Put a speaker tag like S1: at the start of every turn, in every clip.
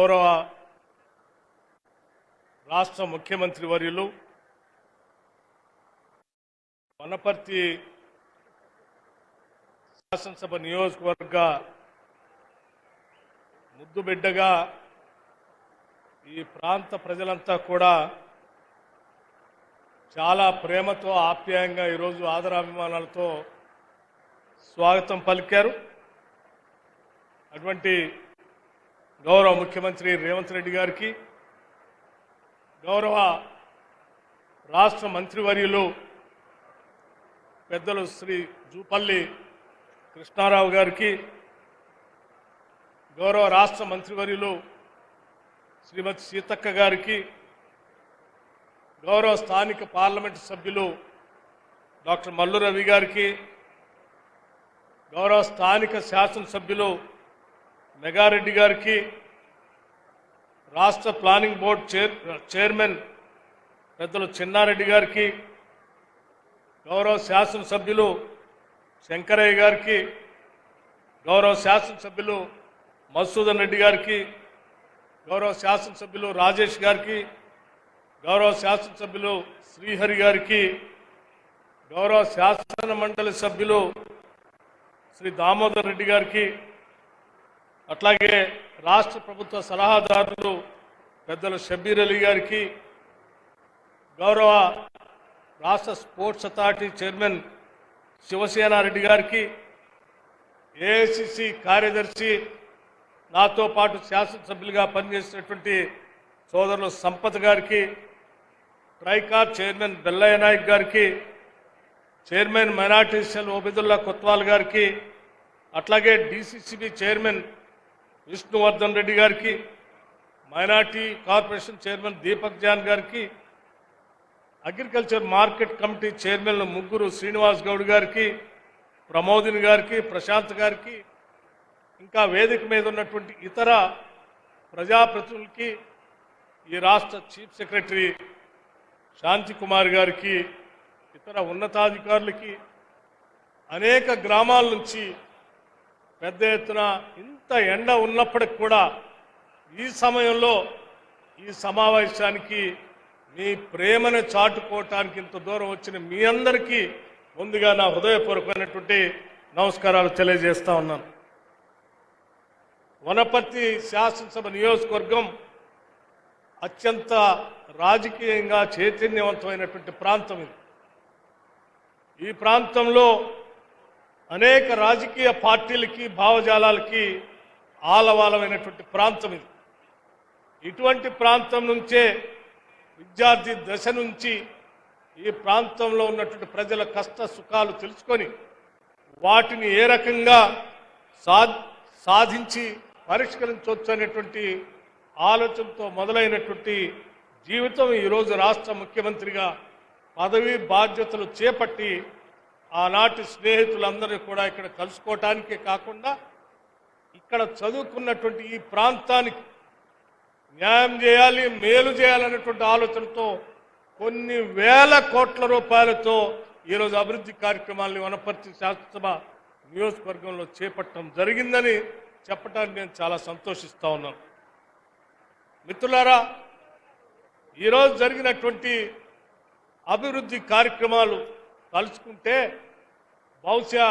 S1: గౌరవ రాష్ట్ర ముఖ్యమంత్రి వర్యులు వనపర్తి శాసనసభ నియోజకవర్గ ముద్దుబిడ్డగా ఈ ప్రాంత ప్రజలంతా కూడా చాలా ప్రేమతో ఆప్యాయంగా ఈరోజు ఆదరాభిమానాలతో స్వాగతం పలికారు. అటువంటి గౌరవ ముఖ్యమంత్రి రేవంత్ రెడ్డి గారికి గౌరవ రాష్ట్ర మంత్రివర్యులు పెద్దలు శ్రీ జూపల్లి కృష్ణారావు గారికి గౌరవ రాష్ట్ర మంత్రివర్యులు శ్రీమతి సీతక్క గారికి గౌరవ స్థానిక పార్లమెంటు సభ్యులు డాక్టర్ మల్లు రవి గారికి గౌరవ స్థానిక శాసనసభ్యులు మెగారెడ్డి గారికి రాష్ట్ర ప్లానింగ్ బోర్డు చైర్ చైర్మన్ పెద్దలు చిన్నారెడ్డి గారికి గౌరవ శాసనసభ్యులు శంకరయ్య గారికి గౌరవ శాసనసభ్యులు మధుసూదన్ రెడ్డి గారికి గౌరవ శాసనసభ్యులు రాజేష్ గారికి గౌరవ శాసనసభ్యులు శ్రీహరి గారికి గౌరవ శాసన మండలి సభ్యులు శ్రీ దామోదర్ రెడ్డి గారికి అట్లాగే రాష్ట్ర ప్రభుత్వ సలహాదారులు పెద్దలు షబీర్ అలీ గారికి గౌరవ రాష్ట్ర స్పోర్ట్స్ అథారిటీ చైర్మన్ శివసేనారెడ్డి గారికి ఏఐసిసి కార్యదర్శి నాతో పాటు శాసనసభ్యులుగా పనిచేసినటువంటి సోదరులు సంపత్ గారికి ట్రైకార్ చైర్మన్ బెల్లయ్య నాయక్ గారికి chairman minority cell Obaidullah Kotwal గారికి అట్లాగే డిసిసిబి చైర్మన్ విష్ణువర్ధన్ రెడ్డి గారికి minority corporation chairman Deepak John గారికి అగ్రికల్చర్ మార్కెట్ కమిటీ చైర్మన్ ముగ్గురు శ్రీనివాస్ గౌడ్ గారికి ప్రమోదిని గారికి ప్రశాంత్ గారికి ఇంకా వేదిక మీద ఉన్నటువంటి ఇతర ప్రజాప్రతినిధులకి ఈ రాష్ట్ర చీఫ్ సెక్రటరీ శాంతి కుమార్ గారికి ఇతర ఉన్నతాధికారులకి అనేక గ్రామాల నుంచి పెద్ద ఎత్తున ఇంత ఎండ ఉన్నప్పటికి కూడా ఈ సమయంలో ఈ సమావేశానికి మీ ప్రేమను చాటుకోవటానికి ఇంత దూరం వచ్చిన మీ అందరికీ ముందుగా నా హృదయపూర్వకమైనటువంటి నమస్కారాలు తెలియజేస్తా ఉన్నాను. వనపర్తి శాసనసభ నియోజకవర్గం అత్యంత రాజకీయంగా చైతన్యవంతమైనటువంటి ప్రాంతం ఇది. ఈ ప్రాంతంలో అనేక రాజకీయ పార్టీలకి భావజాలాలకి ఆలవాలమైనటువంటి ప్రాంతం ఇది. ఇటువంటి ప్రాంతం నుంచే విద్యార్థి దశ నుంచి ఈ ప్రాంతంలో ఉన్నటువంటి ప్రజల కష్ట సుఖాలు తెలుసుకొని వాటిని ఏ రకంగా సా సాధించి పరిష్కరించవచ్చు అనేటువంటి ఆలోచనతో మొదలైనటువంటి జీవితం ఈరోజు రాష్ట్ర ముఖ్యమంత్రిగా పదవి బాధ్యతలు చేపట్టి ఆనాటి స్నేహితులందరినీ కూడా ఇక్కడ కలుసుకోవటానికే కాకుండా ఇక్కడ చదువుకున్నటువంటి ఈ ప్రాంతానికి న్యాయం చేయాలి మేలు చేయాలనేటువంటి ఆలోచనతో కొన్ని వేల కోట్ల రూపాయలతో ఈరోజు అభివృద్ధి కార్యక్రమాల్ని వనపర్తి శాసనసభ నియోజకవర్గంలో చేపట్టడం జరిగిందని చెప్పడానికి నేను చాలా సంతోషిస్తూ ఉన్నాను. మిత్రులారా ఈరోజు జరిగినటువంటి అభివృద్ధి కార్యక్రమాలు తలుచుకుంటే బహుశా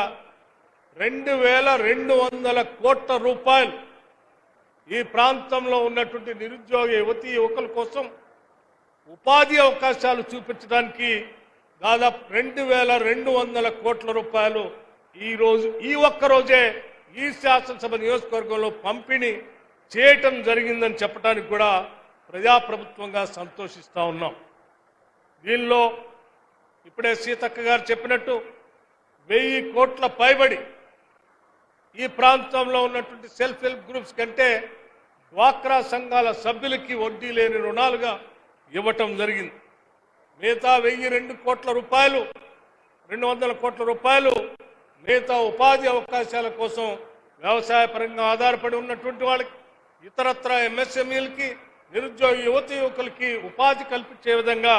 S1: రెండు వేల రెండు వందల కోట్ల రూపాయలు ఈ ప్రాంతంలో ఉన్నటువంటి నిరుద్యోగ యువతి యువకుల కోసం ఉపాధి అవకాశాలు చూపించడానికి దాదాపు రెండు వేల రెండు వందల కోట్ల రూపాయలు ఈ రోజు ఈ ఒక్క రోజే ఈ శాసనసభ నియోజకవర్గంలో పంపిణీ చేయటం జరిగిందని చెప్పడానికి కూడా ప్రజాప్రభుత్వంగా సంతోషిస్తూ ఉన్నాం. దీనిలో ఇప్పుడే సీతక్క గారు చెప్పినట్టు వెయ్యి కోట్ల పైబడి ఈ ప్రాంతంలో ఉన్నటువంటి సెల్ఫ్ హెల్ప్ గ్రూప్స్ కంటే డ్వాక్రా సంఘాల సభ్యులకి వడ్డీ లేని రుణాలుగా ఇవ్వటం జరిగింది. మిగతా వెయ్యి రెండు కోట్ల రూపాయలు రెండు వందల కోట్ల రూపాయలు మిగతా ఉపాధి అవకాశాల కోసం వ్యవసాయ పరంగా ఆధారపడి ఉన్నటువంటి వాళ్ళకి ఇతరత్ర ఎంఎస్ఎంఈలకి నిరుద్యోగ యువత యువకులకి ఉపాధి కల్పించే విధంగా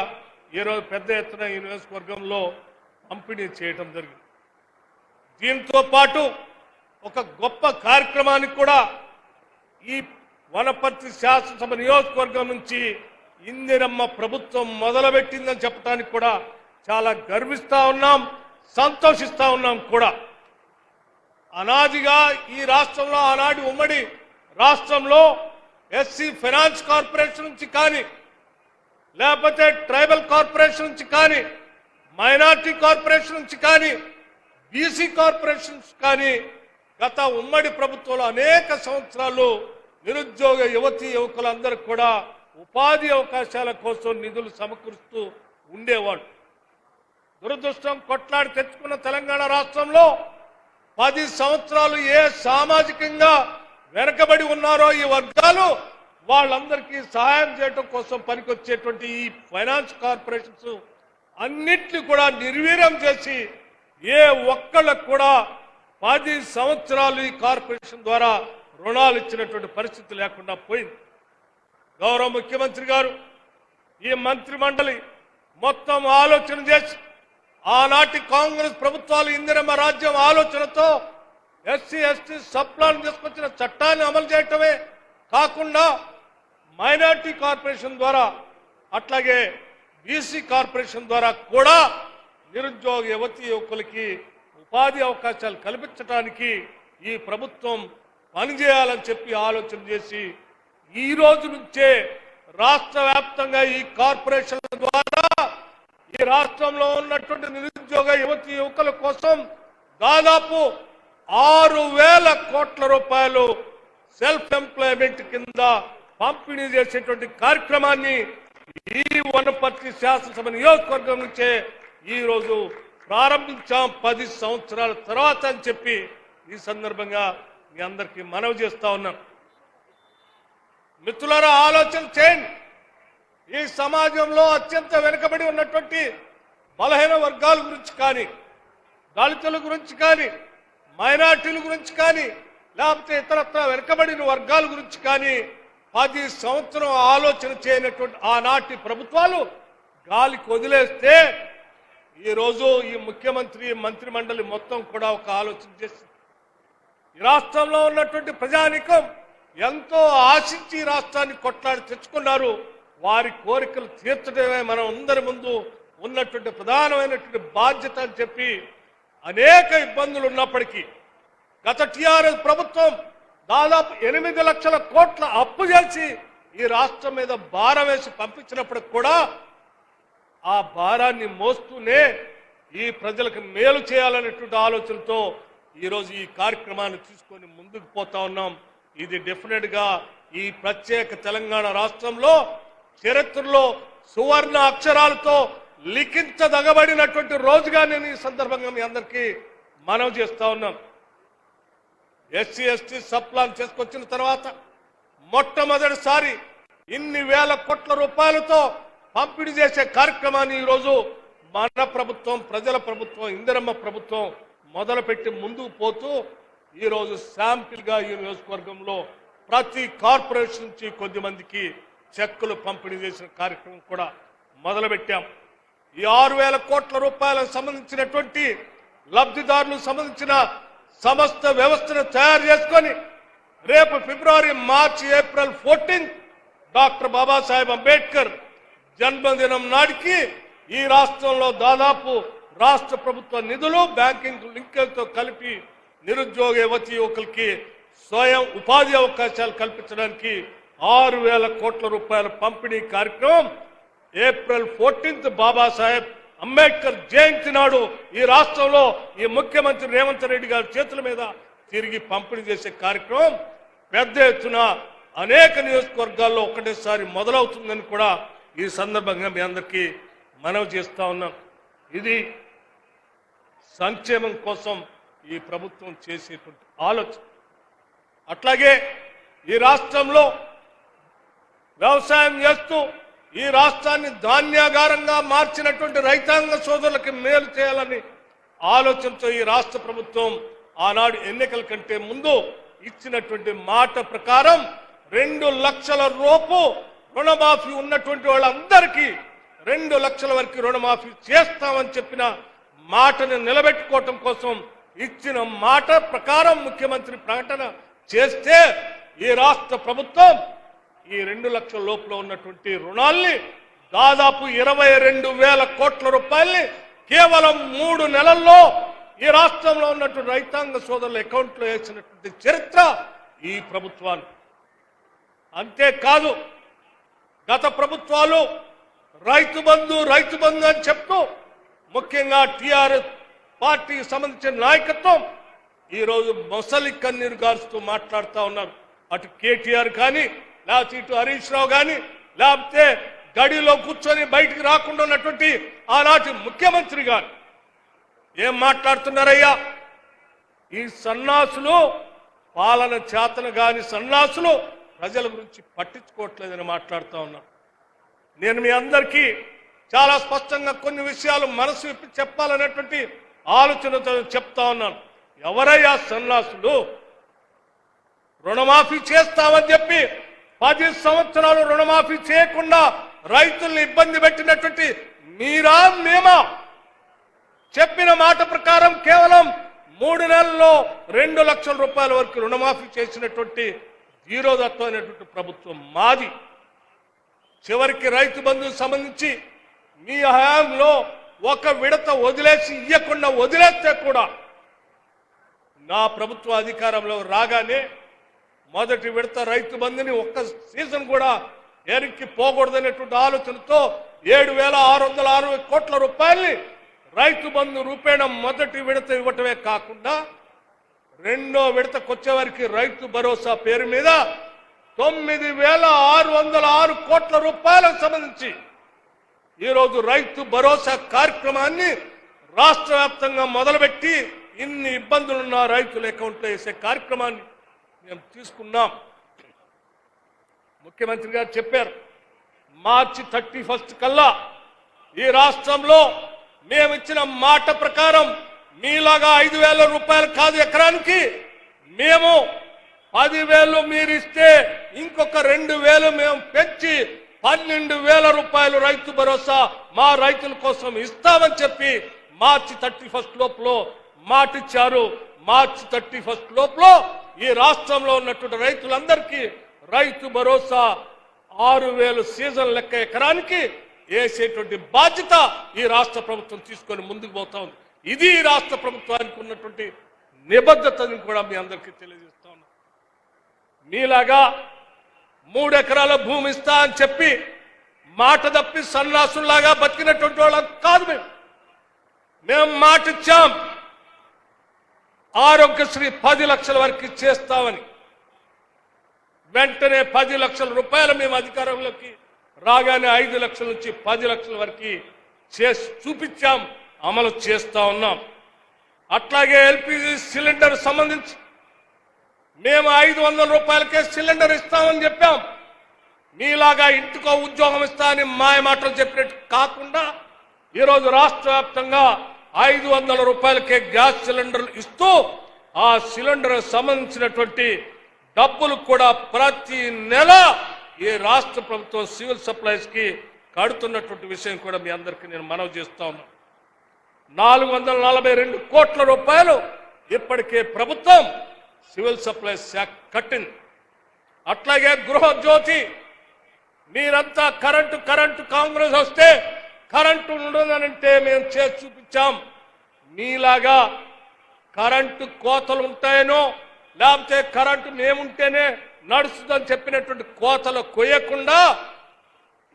S1: ఈరోజు పెద్ద ఎత్తున ఈ నియోజకవర్గంలో పంపిణీ చేయటం జరిగింది. దీంతో పాటు ఒక గొప్ప కార్యక్రమానికి కూడా ఈ వనపర్తి శాసనసభ నియోజకవర్గం నుంచి ఇందిరమ్మ ప్రభుత్వం మొదలుపెట్టిందని చెప్పడానికి కూడా చాలా గర్విస్తూ ఉన్నాం సంతోషిస్తూ ఉన్నాం కూడా. అనాదిగా ఈ రాష్ట్రంలో ఆనాడి ఉమ్మడి రాష్ట్రంలో ఎస్సీ ఫైనాన్స్ కార్పొరేషన్ నుంచి కానీ లేకపోతే ట్రైబల్ కార్పొరేషన్ నుంచి కానీ మైనార్టీ కార్పొరేషన్ నుంచి కానీ బీసీ కార్పొరేషన్ కానీ గత ఉమ్మడి ప్రభుత్వంలో అనేక సంవత్సరాలు నిరుద్యోగ యువతి యువకులందరూ కూడా ఉపాధి అవకాశాల కోసం నిధులు సమకూరుస్తూ ఉండేవాళ్ళు. దురదృష్టం కొట్లాడి తెచ్చుకున్న తెలంగాణ రాష్ట్రంలో పది సంవత్సరాలు ఏ సామాజికంగా వెనకబడి ఉన్నారో ఈ వర్గాలు వాళ్ళందరికీ సహాయం చేయడం కోసం పనికొచ్చేటువంటి ఈ ఫైనాన్స్ కార్పొరేషన్స్ అన్నిటిని కూడా నిర్వీర్యం చేసి ఏ ఒక్కళ్ళకు కూడా పది సంవత్సరాలు ఈ కార్పొరేషన్ ద్వారా రుణాలు ఇచ్చినటువంటి పరిస్థితి లేకుండా పోయింది. గౌరవ ముఖ్యమంత్రి గారు ఈ మంత్రి మండలి మొత్తం ఆలోచన చేసి ఆనాటి కాంగ్రెస్ ప్రభుత్వాలు ఇందిరమ్మ రాజ్యం ఆలోచనతో ఎస్సీ ఎస్టీ సప్లాన్ తీసుకొచ్చిన చట్టాన్ని అమలు చేయటమే కాకుండా మైనార్టీ కార్పొరేషన్ ద్వారా అట్లాగే బీసీ కార్పొరేషన్ ద్వారా కూడా నిరుద్యోగ యువతి యువకులకి ఉపాధి అవకాశాలు కల్పించడానికి ఈ ప్రభుత్వం పనిచేయాలని చెప్పి ఆలోచన చేసి ఈ రోజు నుంచే రాష్ట్ర వ్యాప్తంగా ఈ కార్పొరేషన్ల ద్వారా ఈ రాష్ట్రంలో ఉన్నటువంటి నిరుద్యోగ యువతి యువకుల కోసం దాదాపు ఆరు వేల కోట్ల రూపాయలు సెల్ఫ్ ఎంప్లాయ్మెంట్ కింద పంపిణీ చేసేటువంటి కార్యక్రమాన్ని ఈ వనపర్తి శాసనసభ నియోజకవర్గం నుంచే ఈరోజు ప్రారంభించాం. పది సంవత్సరాల తర్వాత అని చెప్పి ఈ సందర్భంగా మీ అందరికీ మనవి చేస్తా ఉన్నాం. మిత్రులారా ఆలోచన చేయండి. ఈ సమాజంలో అత్యంత వెనుకబడి ఉన్నటువంటి బలహీన వర్గాల గురించి కానీ దళితుల గురించి కానీ మైనార్టీల గురించి కానీ లేకపోతే ఇతరత్ర వెనుకబడిన వర్గాల గురించి కానీ పది సంవత్సరం ఆలోచన చేయనటువంటి ఆనాటి ప్రభుత్వాలు గాలికి వదిలేస్తే ఈరోజు ఈ ముఖ్యమంత్రి మంత్రి మండలి మొత్తం కూడా ఒక ఆలోచన చేసింది. ఈ రాష్ట్రంలో ఉన్నటువంటి ప్రజానికం ఎంతో ఆశించి రాష్ట్రాన్ని కొట్లాడి తెచ్చుకున్నారు. వారి కోరికలు తీర్చడమే మనం అందరి ముందు ఉన్నటువంటి ప్రధానమైనటువంటి బాధ్యత అని చెప్పి అనేక ఇబ్బందులు ఉన్నప్పటికీ గత టిఆర్ఎస్ ప్రభుత్వం దాదాపు ఎనిమిది లక్షల కోట్ల అప్పు చేసి ఈ రాష్ట్రం మీద భారం వేసి పంపించినప్పుడు కూడా ఆ భారాన్ని మోస్తూనే ఈ ప్రజలకు మేలు చేయాలనేటువంటి ఆలోచనతో ఈరోజు ఈ కార్యక్రమాన్ని తీసుకొని ముందుకు పోతా ఉన్నాం. ఇది డెఫినెట్గా ఈ ప్రత్యేక తెలంగాణ రాష్ట్రంలో చరిత్రలో సువర్ణ అక్షరాలతో లిఖించదగబడినటువంటి రోజుగా నేను ఈ సందర్భంగా మీ అందరికీ మనవి చేస్తా ఉన్నాం. ఎస్సీ ఎస్టీ సప్లాన్ చేసుకొచ్చిన తర్వాత మొట్టమొదటిసారి ఇన్ని వేల కోట్ల రూపాయలతో పంపిణీ చేసే కార్యక్రమాన్ని ఈరోజు మన ప్రభుత్వం ప్రజల ప్రభుత్వం ఇందిరమ్మ ప్రభుత్వం మొదలుపెట్టి ముందుకు పోతూ ఈరోజు శాంపిల్గా ఈ నియోజకవర్గంలో ప్రతి కార్పొరేషన్ నుంచి కొద్ది మందికి చెక్కులు పంపిణీ చేసిన కార్యక్రమం కూడా మొదలుపెట్టాం. ఈ ఆరు వేల కోట్ల రూపాయలకు సంబంధించినటువంటి లబ్ధిదారులకు సంబంధించిన సమస్త వ్యవస్థను తయారు చేసుకొని రేపు February March April fourteenth doctor Babasaheb Ambedkar జన్మదినం నాటికి ఈ రాష్ట్రంలో దాదాపు రాష్ట్ర ప్రభుత్వ నిధులు బ్యాంకింగ్ లింకులతో కలిపి నిరుద్యోగ యువతి యువకులకి స్వయం ఉపాధి అవకాశాలు కల్పించడానికి ఆరు వేల కోట్ల రూపాయల పంపిణీ కార్యక్రమం ఏప్రిల్ ఫోర్టీన్త్ బాబాసాహెబ్ అంబేద్కర్ జయంతి నాడు ఈ రాష్ట్రంలో ఈ ముఖ్యమంత్రి రేవంత్ రెడ్డి గారి చేతుల మీద తిరిగి పంపిణీ చేసే కార్యక్రమం పెద్ద ఎత్తున అనేక నియోజకవర్గాల్లో ఒకటేసారి మొదలవుతుందని కూడా ఈ సందర్భంగా మీ అందరికీ మనవి చేస్తా ఉన్నాం. ఇది సంక్షేమం కోసం ఈ ప్రభుత్వం చేసేటువంటి ఆలోచన. అట్లాగే ఈ రాష్ట్రంలో వ్యవసాయం చేస్తూ ఈ రాష్ట్రాన్ని ధాన్యాగారంగా మార్చినటువంటి రైతాంగ సోదరులకి మేలు చేయాలని ఆలోచనతో ఈ రాష్ట్ర ప్రభుత్వం ఆనాడు ఎన్నికల కంటే ముందు ఇచ్చినటువంటి మాట ప్రకారం రెండు లక్షల రూపు రుణమాఫీ ఉన్నటువంటి వాళ్ళందరికీ రెండు లక్షల వరకు రుణమాఫీ చేస్తామని చెప్పిన మాటను నిలబెట్టుకోవటం కోసం ఇచ్చిన మాట ప్రకారం ముఖ్యమంత్రి ప్రకటన చేస్తే ఈ రాష్ట్ర ప్రభుత్వం ఈ రెండు లక్షల లోపల ఉన్నటువంటి రుణాల్ని దాదాపు ఇరవై రెండు వేల కోట్ల రూపాయల్ని కేవలం మూడు నెలల్లో ఈ రాష్ట్రంలో ఉన్నటువంటి రైతాంగ సోదరుల అకౌంట్లో వేసినటువంటి చరిత్ర ఈ ప్రభుత్వాన్ని అంతేకాదు గత ప్రభుత్వాలు రైతు బంధు రైతు బంధు అని చెప్తూ ముఖ్యంగా టిఆర్ఎస్ పార్టీకి సంబంధించిన నాయకత్వం ఈరోజు మొసలి కన్నీరు గారుస్తూ మాట్లాడుతూ ఉన్నారు. అటు కేటీఆర్ కానీ లేకపోతే ఇటు హరీష్ రావు కానీ లేకపోతే గడిలో కూర్చొని బయటికి రాకుండా ఉన్నటువంటి ఆనాటి ముఖ్యమంత్రి గారు. ఏం మాట్లాడుతున్నారయ్యా? ఈ సన్నాసులు పాలన చేతన కాని సన్నాసులు ప్రజల గురించి పట్టించుకోవట్లేదని మాట్లాడుతూ ఉన్నా. నేను మీ అందరికీ చాలా స్పష్టంగా కొన్ని విషయాలు మనసు విప్పి చెప్పాలనేటువంటి ఆలోచనతో చెప్తా ఉన్నాను. ఎవరయ్యా సన్నాసులు? రుణమాఫీ చేస్తామని చెప్పి పది సంవత్సరాలు రుణమాఫీ చేయకుండా రైతుల్ని ఇబ్బంది పెట్టినటువంటి మీరా మేమా? చెప్పిన మాట ప్రకారం కేవలం మూడు నెలల్లో రెండు లక్షల రూపాయల వరకు రుణమాఫీ చేసినటువంటి ధీరోదత్వమైనటువంటి ప్రభుత్వం మాది. చివరికి రైతు బంధుకు సంబంధించి మీ హయాంలో ఒక విడత వదిలేసి ఇయ్యకుండా వదిలేస్తే కూడా నా ప్రభుత్వ అధికారంలో రాగానే మొదటి విడత రైతు బంధుని ఒక్క సీజన్ కూడా ఎరికి పోకూడదనేటువంటి ఆలోచనతో ఏడు వేల ఆరు వందల అరవై కోట్ల రూపాయల్ని రైతు బంధు రూపేణ మొదటి విడత ఇవ్వటమే కాకుండా రెండో విడతకొచ్చే వారికి రైతు భరోసా పేరు మీద తొమ్మిది వేల ఆరు వందల ఆరు కోట్ల రూపాయలకు సంబంధించి ఈరోజు రైతు భరోసా కార్యక్రమాన్ని రాష్ట్ర వ్యాప్తంగా మొదలుపెట్టి ఇన్ని ఇబ్బందులున్న రైతుల అకౌంట్లో వేసే కార్యక్రమాన్ని మేము తీసుకున్నాం. ముఖ్యమంత్రి గారు చెప్పారు మార్చి థర్టీ ఫస్ట్ కల్లా ఈ రాష్ట్రంలో మేము ఇచ్చిన మాట ప్రకారం మీలాగా ఐదు వేల రూపాయలు కాదు ఎకరానికి మేము పదివేలు మీరు ఇస్తే ఇంకొక రెండు వేలు మేము పెంచి పన్నెండు వేల రూపాయలు రైతు భరోసా మా రైతుల కోసం ఇస్తామని చెప్పి మార్చి థర్టీ ఫస్ట్ లోపల మాటిచ్చారు. మార్చి థర్టీ ఫస్ట్ లోపల ఈ రాష్ట్రంలో ఉన్నటువంటి రైతులందరికీ రైతు భరోసా ఆరు వేలు సీజన్ లెక్క ఎకరానికి వేసేటువంటి బాధ్యత ఈ రాష్ట్ర ప్రభుత్వం తీసుకొని ముందుకు పోతా ఉంది. ఇది ఈ రాష్ట్ర ప్రభుత్వానికి ఉన్నటువంటి నిబద్ధతని కూడా మీ అందరికీ తెలియజేస్తా ఉన్నా. మీలాగా మూడు ఎకరాల భూమి ఇస్తా అని చెప్పి మాట తప్పి సన్నాసుల్లాగా బతికినటువంటి వాళ్ళం కాదు మేము. మేము మాట ఇచ్చాం ఆరోగ్యశ్రీ పది లక్షల వరకు చేస్తామని వెంటనే పది లక్షల రూపాయలు మేము అధికారంలోకి రాగానే ఐదు లక్షల నుంచి పది లక్షల వరకు చేసి చూపించాం అమలు చేస్తా ఉన్నాం. అట్లాగే ఎల్పిజి సిలిండర్ సంబంధించి మేము ఐదు వందల రూపాయలకే సిలిండర్ ఇస్తామని చెప్పాం. మీలాగా ఇంటికో ఉద్యోగం ఇస్తా అని మాయ మాటలు చెప్పినట్టు కాకుండా ఈరోజు రాష్ట్ర వ్యాప్తంగా ఐదు వందల రూపాయలకే గ్యాస్ సిలిండర్లు ఇస్తూ ఆ సిలిండర్ సంబంధించినటువంటి డబ్బులు కూడా ప్రతి నెల ఈ రాష్ట్ర ప్రభుత్వం సివిల్ సప్లైస్కి కడుతున్నటువంటి విషయం కూడా మీ అందరికీ నేను మనవి చేస్తా ఉన్నాను నాలుగు వందల నలభై రెండు కోట్ల రూపాయలు ఇప్పటికే ప్రభుత్వం సివిల్ సప్లైస్ శాఖ కట్టింది. అట్లాగే గృహజ్యోతి మీరంతా కరెంటు కరెంటు కాంగ్రెస్ వస్తే కరెంటు ఉండదనంటే మేము చేసి ఇచ్చాం నీలాగా కరెంటు కోతలు ఉంటాయనో లేకపోతే కరెంటు మేముంటేనే నడుస్తుందని చెప్పినటువంటి కోతలు కొయ్యకుండా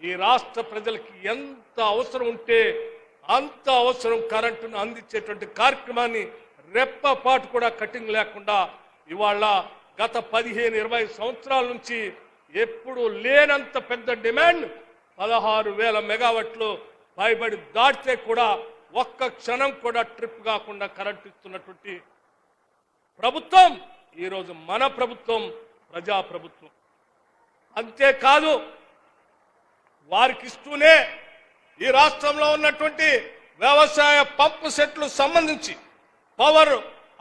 S1: ఈ రాష్ట్ర ప్రజలకి ఎంత అవసరం ఉంటే అంత అవసరం కరెంటును అందించేటువంటి కార్యక్రమాన్ని రెప్పపాటు కూడా కటింగ్ లేకుండా ఇవాళ గత పదిహేను ఇరవై సంవత్సరాల నుంచి ఎప్పుడు లేనంత పెద్ద డిమాండ్ పదహారు వేల మెగావట్లు పైబడి దాటితే కూడా ఒక్క క్షణం కూడా ట్రిప్ కాకుండా కరెంట్ ఇస్తున్నటువంటి ప్రభుత్వం ఈరోజు మన ప్రభుత్వం ప్రజా ప్రభుత్వం అంతేకాదు వారికి ఇస్తూనే ఈ రాష్ట్రంలో ఉన్నటువంటి వ్యవసాయ పంపు సెట్లు సంబంధించి పవర్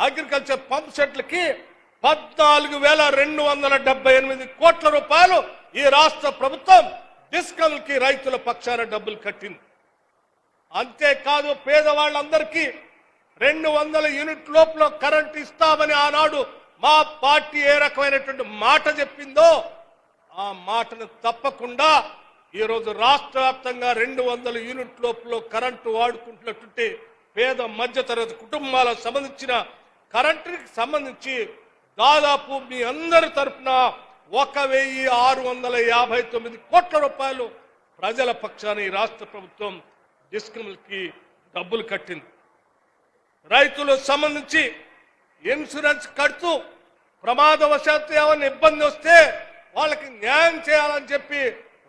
S1: అగ్రికల్చర్ పంప్ సెట్లకి పద్నాలుగు వేల రెండు వందల డెబ్బై ఎనిమిది కోట్ల రూపాయలు ఈ రాష్ట్ర ప్రభుత్వం డిస్కమ్కి రైతుల పక్షాన డబ్బులు కట్టింది. అంతేకాదు పేదవాళ్ళందరికీ రెండు వందల యూనిట్ లోపల కరెంట్ ఇస్తామని ఆనాడు మా పార్టీ ఏ రకమైనటువంటి మాట చెప్పిందో ఆ మాటను తప్పకుండా ఈరోజు రాష్ట్ర వ్యాప్తంగా రెండు వందల యూనిట్ లోపల కరెంటు వాడుకుంటున్నటువంటి పేద మధ్యతరగతి కుటుంబాలకు సంబంధించిన కరెంటుకి సంబంధించి దాదాపు మీ అందరి తరపున ఒక వెయ్యి ఆరు వందల యాభై తొమ్మిది కోట్ల రూపాయలు ప్రజల పక్షాన ఈ రాష్ట్ర ప్రభుత్వం డిస్కమ్లకి డబ్బులు కట్టింది. రైతులకు సంబంధించి ఇన్సూరెన్స్ కడుతూ ప్రమాదవశాత్తు ఏమైనా ఇబ్బంది వస్తే వాళ్ళకి న్యాయం చేయాలని చెప్పి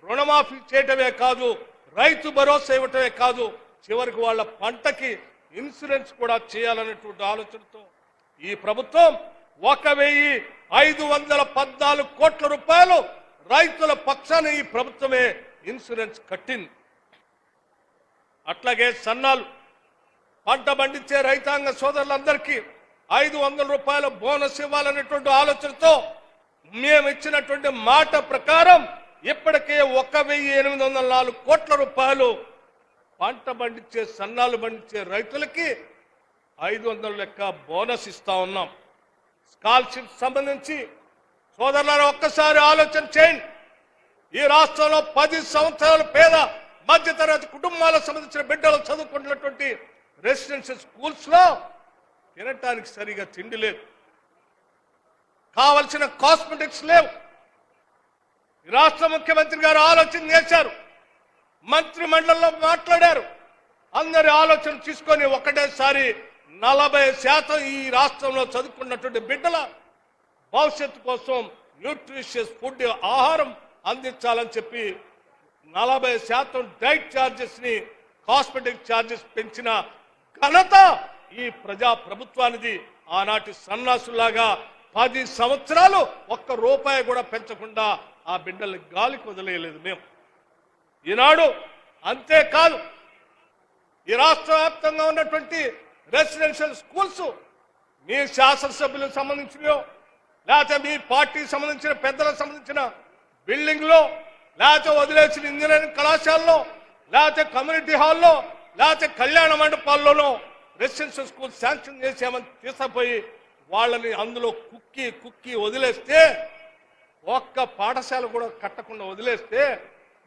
S1: రుణమాఫీ చేయటమే కాదు రైతు భరోసా ఇవ్వటమే కాదు చివరికి వాళ్ళ పంటకి ఇన్సూరెన్స్ కూడా చేయాలనేటువంటి ఆలోచనతో ఈ ప్రభుత్వం ఒక వెయ్యి ఐదు వందల పద్నాలుగు కోట్ల రూపాయలు రైతుల పక్షాన ఈ ప్రభుత్వమే ఇన్సూరెన్స్ కట్టింది. అట్లాగే సన్నాలు. పంట పండించే రైతాంగ సోదరులందరికీ ఐదు వందల రూపాయల బోనస్ ఇవ్వాలనేటువంటి ఆలోచనతో మేము ఇచ్చినటువంటి మాట ప్రకారం ఇప్పటికే ఒక వెయ్యి ఎనిమిది వందల నాలుగు కోట్ల రూపాయలు పంట పండించే సన్నాలు పండించే రైతులకి ఐదు వందల లెక్క బోనస్ ఇస్తా ఉన్నాం. స్కాలర్షిప్ సంబంధించి సోదరులారా ఒక్కసారి ఆలోచన చేయండి. ఈ రాష్ట్రంలో పది సంవత్సరాలు పేద మధ్యతరగతి కుటుంబాలకు సంబంధించిన బిడ్డలు చదువుకుంటున్నటువంటి రెసిడెన్షియల్ స్కూల్స్లో తినటానికి సరిగా తిండి లేదు. కావలసిన కాస్మెటిక్స్ లేవు. ఈ రాష్ట్ర ముఖ్యమంత్రి గారు ఆలోచన చేశారు. మంత్రి మండలిలో మాట్లాడారు. అందరి ఆలోచన తీసుకొని ఒకటేసారి నలభై శాతం ఈ రాష్ట్రంలో చదువుకున్నటువంటి బిడ్డల భవిష్యత్తు కోసం న్యూట్రిషియస్ ఫుడ్ ఆహారం అందించాలని చెప్పి నలభై శాతం డైట్ ఛార్జెస్ని కాస్మెటిక్ ఛార్జెస్ పెంచిన ఘనత ఈ ప్రజా ప్రభుత్వానిది ఆనాటి సన్నాసులాగా పది సంవత్సరాలు ఒక్క రూపాయి కూడా పెంచకుండా ఆ బిడ్డల్ని గాలికి వదిలేయలేదు మేము. ఈనాడు అంతేకాదు ఈ రాష్ట్ర వ్యాప్తంగా ఉన్నటువంటి రెసిడెన్షియల్ స్కూల్స్ మీ శాసనసభ్యులకు సంబంధించినయో లేకపోతే మీ పార్టీకి సంబంధించిన పెద్దలకు సంబంధించిన బిల్డింగ్లో లేకపోతే వదిలేసిన ఇంజనీరింగ్ కళాశాలలో లేకపోతే కమ్యూనిటీ హాల్లో లేకపోతే కళ్యాణ మండపాల్లోనో రెసిడెన్షియల్ స్కూల్ శాంక్షన్ చేసామని తీసుకుపోయి వాళ్ళని అందులో కుక్కి కుక్కి వదిలేస్తే ఒక్క పాఠశాల కూడా కట్టకుండా వదిలేస్తే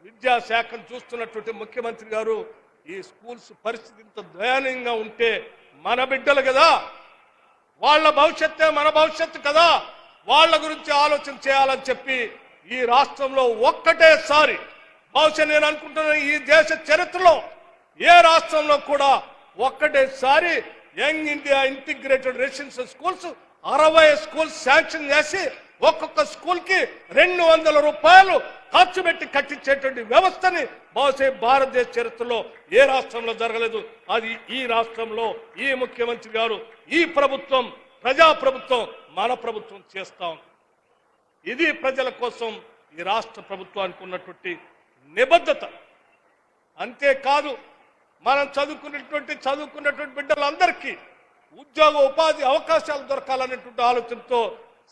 S1: విద్యాశాఖను చూస్తున్నటువంటి ముఖ్యమంత్రి గారు ఈ స్కూల్స్ పరిస్థితి ఇంత దయనీయంగా ఉంటే మన బిడ్డలు కదా వాళ్ళ భవిష్యత్తే మన భవిష్యత్తు కదా వాళ్ళ గురించి ఆలోచన చేయాలని చెప్పి ఈ రాష్ట్రంలో ఒక్కటేసారి బహుశా నేను అనుకుంటున్న ఈ దేశ చరిత్రలో ఏ రాష్ట్రంలో కూడా ఒక్కటేసారి young India integrated residential schools అరవై స్కూల్స్ శాంక్షన్ చేసి ఒక్కొక్క స్కూల్కి రెండు వందల రూపాయలు ఖర్చు పెట్టి కట్టించేటువంటి వ్యవస్థని బహుశా భారతదేశ చరిత్రలో ఏ రాష్ట్రంలో జరగలేదు. అది ఈ రాష్ట్రంలో ఈ ముఖ్యమంత్రి గారు ఈ ప్రభుత్వం ప్రజా ప్రభుత్వం మన ప్రభుత్వం చేస్తాం. ఇది ప్రజల కోసం ఈ రాష్ట్ర ప్రభుత్వానికి ఉన్నటువంటి నిబద్ధత. అంతేకాదు మనం చదువుకున్నటువంటి చదువుకున్నటువంటి బిడ్డలందరికీ ఉద్యోగ ఉపాధి అవకాశాలు దొరకాలనేటువంటి ఆలోచనతో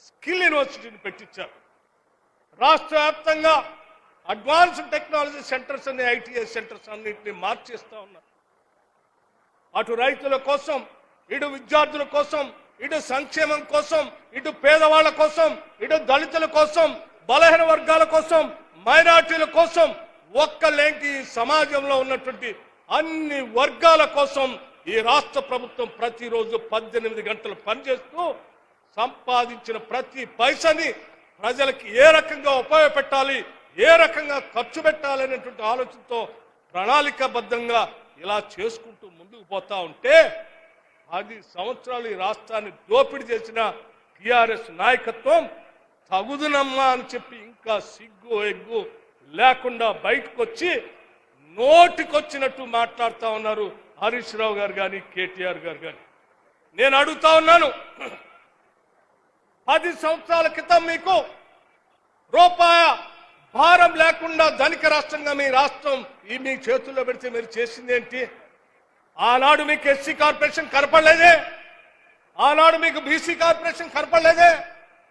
S1: స్కిల్ యూనివర్సిటీని పెట్టించారు. రాష్ట్ర వ్యాప్తంగా అడ్వాన్స్డ్ టెక్నాలజీ సెంటర్స్ అనే ఐటీఐ సెంటర్స్ అన్నింటినీ మార్చేస్తూ ఉన్నారు. అటు రైతుల కోసం ఇటు విద్యార్థుల కోసం ఇటు సంక్షేమం కోసం ఇటు పేదవాళ్ళ కోసం ఇటు దళితుల కోసం బలహీన వర్గాల కోసం మైనార్టీల కోసం ఒక్కలేంటి ఈ సమాజంలో ఉన్నటువంటి అన్ని వర్గాల కోసం ఈ రాష్ట్ర ప్రభుత్వం ప్రతిరోజు పద్దెనిమిది గంటలు పనిచేస్తూ సంపాదించిన ప్రతి పైసని ప్రజలకి ఏ రకంగా ఉపయోగపెట్టాలి ఏ రకంగా ఖర్చు పెట్టాలి అనేటువంటి ఆలోచనతో ప్రణాళికాబద్ధంగా ఇలా చేసుకుంటూ ముందుకు పోతా ఉంటే పది సంవత్సరాలు ఈ రాష్ట్రాన్ని దోపిడీ చేసిన టిఆర్ఎస్ నాయకత్వం తగుదునమ్మా అని చెప్పి ఇంకా సిగ్గు ఎగ్గు లేకుండా బయటకు వచ్చి నోటికొచ్చినట్టు మాట్లాడుతూ ఉన్నారు హరీష్ రావు గారు కానీ కేటీఆర్ గారు కానీ నేను అడుగుతా ఉన్నాను పది సంవత్సరాల క్రితం మీకు రూపాయ భారం లేకుండా ధనిక రాష్ట్రంగా మీ రాష్ట్రం ఈ మీ చేతుల్లో పెడితే మీరు చేసింది ఏంటి? ఆనాడు మీకు ఎస్సీ కార్పొరేషన్ కనపడలేదే. ఆనాడు మీకు బీసీ కార్పొరేషన్ కనపడలేదే.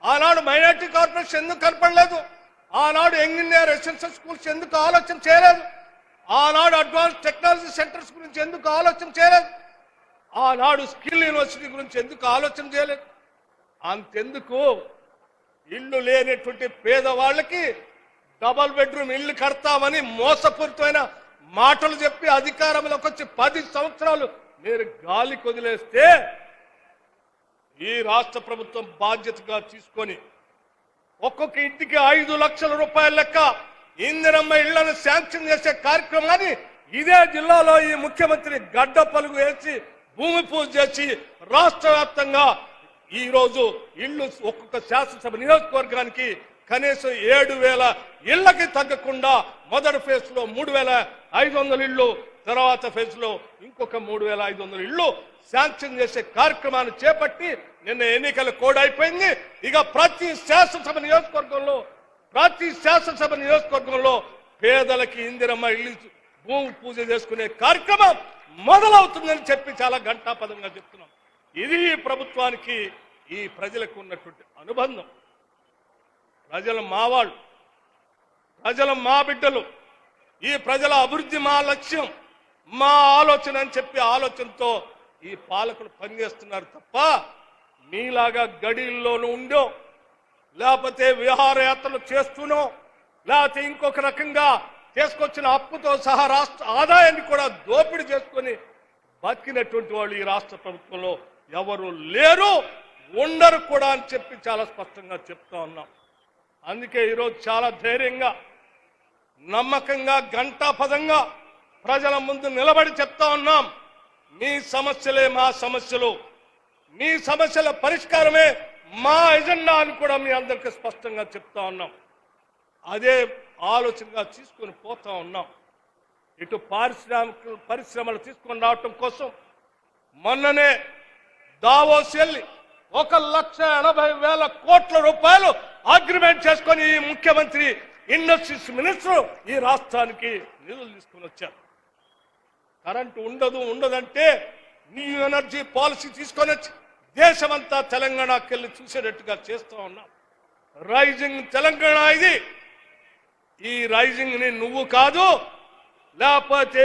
S1: ఆనాడు మైనార్టీ కార్పొరేషన్ ఎందుకు కనపడలేదు? ఆనాడు యంగ్ ఇండియా రెసిడెన్షియల్ స్కూల్స్ ఎందుకు ఆలోచన చేయలేదు? ఆనాడు అడ్వాన్స్ టెక్నాలజీ సెంటర్స్ గురించి ఎందుకు ఆలోచన చేయలేదు? ఆనాడు స్కిల్ యూనివర్సిటీ గురించి ఎందుకు ఆలోచన చేయలేదు? అంతెందుకు? ఇల్లు లేనటువంటి పేదవాళ్ళకి డబల్ బెడ్రూమ్ ఇల్లు కడతామని మోసపూరితమైన మాటలు చెప్పి అధికారంలోకి వచ్చి పది సంవత్సరాలు మీరు గాలి కొదిలేస్తే ఈ రాష్ట్ర ప్రభుత్వం బాధ్యతగా తీసుకొని ఒక్కొక్క ఇంటికి ఐదు లక్షల రూపాయల లెక్క ఇందిరమ్మ ఇళ్ళను శాంక్షన్ చేసే కార్యక్రమాన్ని ఇదే జిల్లాలో ఈ ముఖ్యమంత్రి గడ్డ పలుగు వేసి భూమి పూజ చేసి రాష్ట్ర వ్యాప్తంగా ఈ రోజు ఒక్కొక్క శాసనసభ నియోజకవర్గానికి కనీసం ఏడు వేల ఇళ్ళకి తగ్గకుండా మొదటి ఫేజ్లో మూడు వేల ఐదు వందల ఇళ్ళు తర్వాత ఫేజ్లో ఇంకొక మూడు వేల ఐదు వందల ఇళ్ళు శాంక్షన్ చేసే కార్యక్రమాన్ని చేపట్టి నిన్న ఎన్నికల కోడ్ అయిపోయింది. ఇక ప్రతి శాసనసభ నియోజకవర్గంలో ప్రతి శాసనసభ నియోజకవర్గంలో పేదలకి ఇందిరమ్మ ఇల్లు భూమి పూజ చేసుకునే కార్యక్రమం మొదలవుతుందని చెప్పి చాలా ఘంటాపదంగా చెప్తున్నాం. ఇది ఈ ప్రభుత్వానికి ఈ ప్రజలకు ఉన్నటువంటి అనుబంధం. ప్రజలు మావాళ్ళు ప్రజలు మా బిడ్డలు ఈ ప్రజల అభివృద్ధి మా లక్ష్యం మా ఆలోచన అని చెప్పి ఆలోచనతో ఈ పాలకులు పనిచేస్తున్నారు తప్ప నీలాగా గడిల్లోనూ ఉండో లేకపోతే విహారయాత్రలు చేస్తూనో లేకపోతే ఇంకొక రకంగా తీసుకొచ్చిన అప్పుతో సహా రాష్ట్ర ఆదాయాన్ని కూడా దోపిడీ చేసుకొని బతికినటువంటి వాళ్ళు ఈ రాష్ట్ర ప్రభుత్వంలో ఎవరు లేరు ఉండరు కూడా అని చెప్పి చాలా స్పష్టంగా చెప్తా ఉన్నాం. అందుకే ఈరోజు చాలా ధైర్యంగా నమ్మకంగా గంటాపదంగా ప్రజల ముందు నిలబడి చెప్తా ఉన్నాం. మీ సమస్యలే మా సమస్యలు. మీ సమస్యల పరిష్కారమే మా ఎజెండా అని కూడా మీ అందరికీ స్పష్టంగా చెప్తా ఉన్నాం. అదే ఆలోచనగా తీసుకొని పోతా ఉన్నాం. ఇటు పారిశ్రామిక పరిశ్రమలు తీసుకొని రావటం కోసం మొన్ననే దావోస్ వెళ్ళి ఒక లక్ష ఎనభై వేల కోట్ల రూపాయలు అగ్రిమెంట్ చేసుకొని ఈ ముఖ్యమంత్రి ఇండస్ట్రీస్ మినిస్టర్ ఈ రాష్ట్రానికి నిధులు తీసుకుని వచ్చారు. కరెంటు ఉండదు ఉండదంటే న్యూ ఎనర్జీ పాలసీ తీసుకొని వచ్చి దేశమంతా తెలంగాణకి వెళ్ళి చూసేటట్టుగా చేస్తూ ఉన్నాం రైజింగ్ తెలంగాణ ఇది. ఈ రైజింగ్ని నువ్వు కాదు లేకపోతే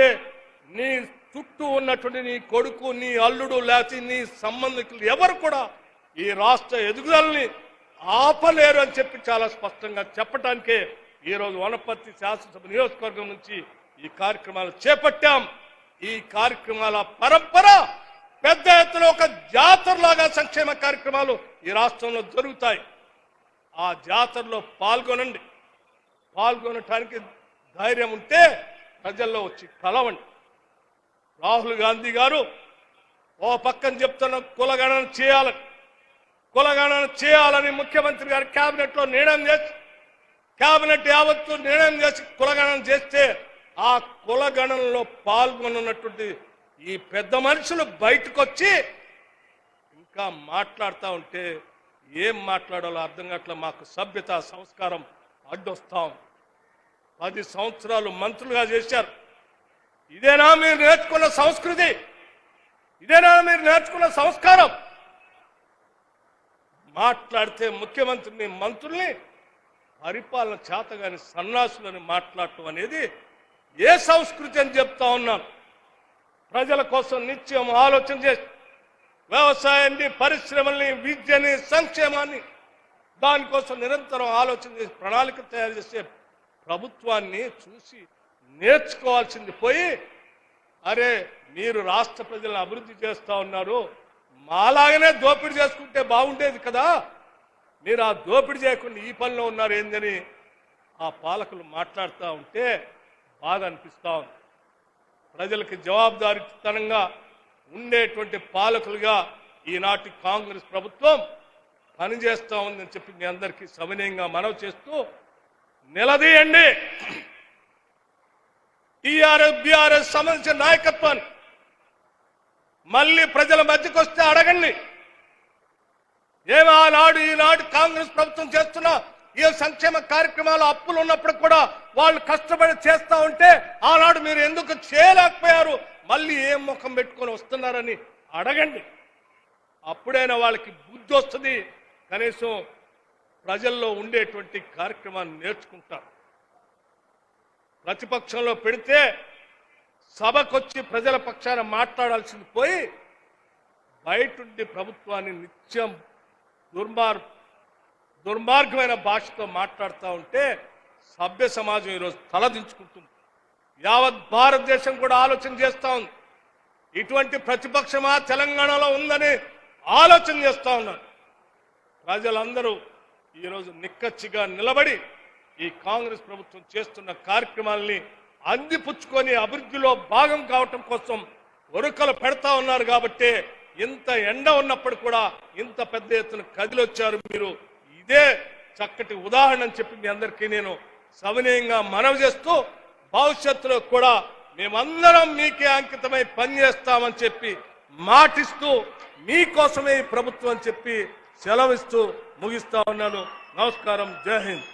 S1: నీ చుట్టూ ఉన్నటువంటి నీ కొడుకు నీ అల్లుడు లేకపోతే నీ సంబంధికులు ఎవరు కూడా ఈ రాష్ట్ర ఎదుగుదలని ఆపలేరు అని చెప్పి చాలా స్పష్టంగా చెప్పటానికే ఈరోజు వనపర్తి శాసనసభ నియోజకవర్గం నుంచి ఈ కార్యక్రమాలు చేపట్టాం. ఈ కార్యక్రమాల పరంపర పెద్ద ఎత్తున ఒక జాతరలాగా సంక్షేమ కార్యక్రమాలు ఈ రాష్ట్రంలో జరుగుతాయి. ఆ జాతరలో పాల్గొనండి. పాల్గొనటానికి ధైర్యం ఉంటే ప్రజల్లో వచ్చి కలవండి. రాహుల్ గాంధీ గారు ఓ పక్కన చెప్తున్న కులగణన చేయాలని కులగణన చేయాలని ముఖ్యమంత్రి గారు కేబినెట్లో నిర్ణయం చేసి కేబినెట్ యావత్తు నిర్ణయం చేసి కులగణన చేస్తే ఆ కులగణనలో పాల్గొనున్నటువంటి ఈ పెద్ద మనుషులు బయటకు వచ్చి ఇంకా మాట్లాడుతూ ఉంటే ఏం మాట్లాడాలో అర్థం కావట్లే. మాకు సభ్యత సంస్కారం అడ్డొస్తాం. పది సంవత్సరాలు మంత్రులుగా చేశారు. ఇదేనా మీరు నేర్చుకున్న సంస్కృతి? ఇదేనా మీరు నేర్చుకున్న సంస్కారం? మాట్లాడితే ముఖ్యమంత్రిని మంత్రుల్ని పరిపాలన చేతగాని సన్నాసులని మాట్లాడటం అనేది ఏ సంస్కృతి అని చెప్తా ఉన్నాను. ప్రజల కోసం నిత్యం ఆలోచన చేసి వ్యవసాయాన్ని పరిశ్రమల్ని విద్యని సంక్షేమాన్ని దానికోసం నిరంతరం ఆలోచన చేసి ప్రణాళిక తయారు చేసే ప్రభుత్వాన్ని చూసి నేర్చుకోవాల్సింది పోయి అరే మీరు రాష్ట్ర ప్రజలను అభివృద్ధి చేస్తూ ఉన్నారు మాలాగనే దోపిడీ చేసుకుంటే బాగుండేది కదా. మీరు ఆ దోపిడీ చేయకుండా ఈ పనిలో ఉన్నారు ఏందని ఆ పాలకులు మాట్లాడుతూ ఉంటే బాధ అనిపిస్తూ ఉంది. ప్రజలకు జవాబుదారీతనంగా ఉండేటువంటి పాలకులుగా ఈనాటి కాంగ్రెస్ ప్రభుత్వం పనిచేస్తూ ఉందని చెప్పి మీ అందరికీ సవినయంగా మనవి చేస్తూ నిలదీయండి. టీఆర్ఎస్ బీఆర్ఎస్ సంబంధించిన నాయకత్వాన్ని మళ్ళీ ప్రజల మధ్యకు వస్తే అడగండి. ఏమి ఆనాడు ఈనాడు కాంగ్రెస్ ప్రభుత్వం చేస్తున్న ఏ సంక్షేమ కార్యక్రమాలు అప్పులు ఉన్నప్పుడు కూడా వాళ్ళు కష్టపడి చేస్తా ఉంటే ఆనాడు మీరు ఎందుకు చేయలేకపోయారు? మళ్ళీ ఏం ముఖం పెట్టుకొని వస్తున్నారని అడగండి. అప్పుడైనా వాళ్ళకి బుద్ధి వస్తుంది. కనీసం ప్రజల్లో ఉండేటువంటి కార్యక్రమాన్ని నేర్చుకుంటారు. ప్రతిపక్షంలో పెడితే సభకొచ్చి ప్రజల పక్షాన మాట్లాడాల్సింది పోయి బయటుండి ప్రభుత్వాన్ని నిత్యం దుర్మార్ దుర్మార్గమైన భాషతో మాట్లాడుతూ ఉంటే సభ్య సమాజం ఈరోజు తలదించుకుంటుంది యావత్ భారతదేశం కూడా ఆలోచన చేస్తా ఉంది. ఇటువంటి ప్రతిపక్షమా తెలంగాణలో ఉందని ఆలోచన చేస్తా ఉన్నారు. ప్రజలందరూ ఈరోజు నిక్కచ్చిగా నిలబడి ఈ కాంగ్రెస్ ప్రభుత్వం చేస్తున్న కార్యక్రమాల్ని అందిపుచ్చుకొని అభివృద్ధిలో భాగం కావటం కోసం వరుకలు పెడతా ఉన్నారు కాబట్టి ఇంత ఎండ ఉన్నప్పుడు కూడా ఇంత పెద్ద ఎత్తున కదిలొచ్చారు మీరు. ఇదే చక్కటి ఉదాహరణ అని చెప్పి మీ అందరికీ నేను సవినయంగా మనవి చేస్తూ భవిష్యత్తులో కూడా మేమందరం మీకే అంకితమై పనిచేస్తామని చెప్పి మాటిస్తూ మీకోసమే ప్రభుత్వం అని చెప్పి సెలవిస్తూ ముగిస్తా ఉన్నాను. నమస్కారం. జై హింద్.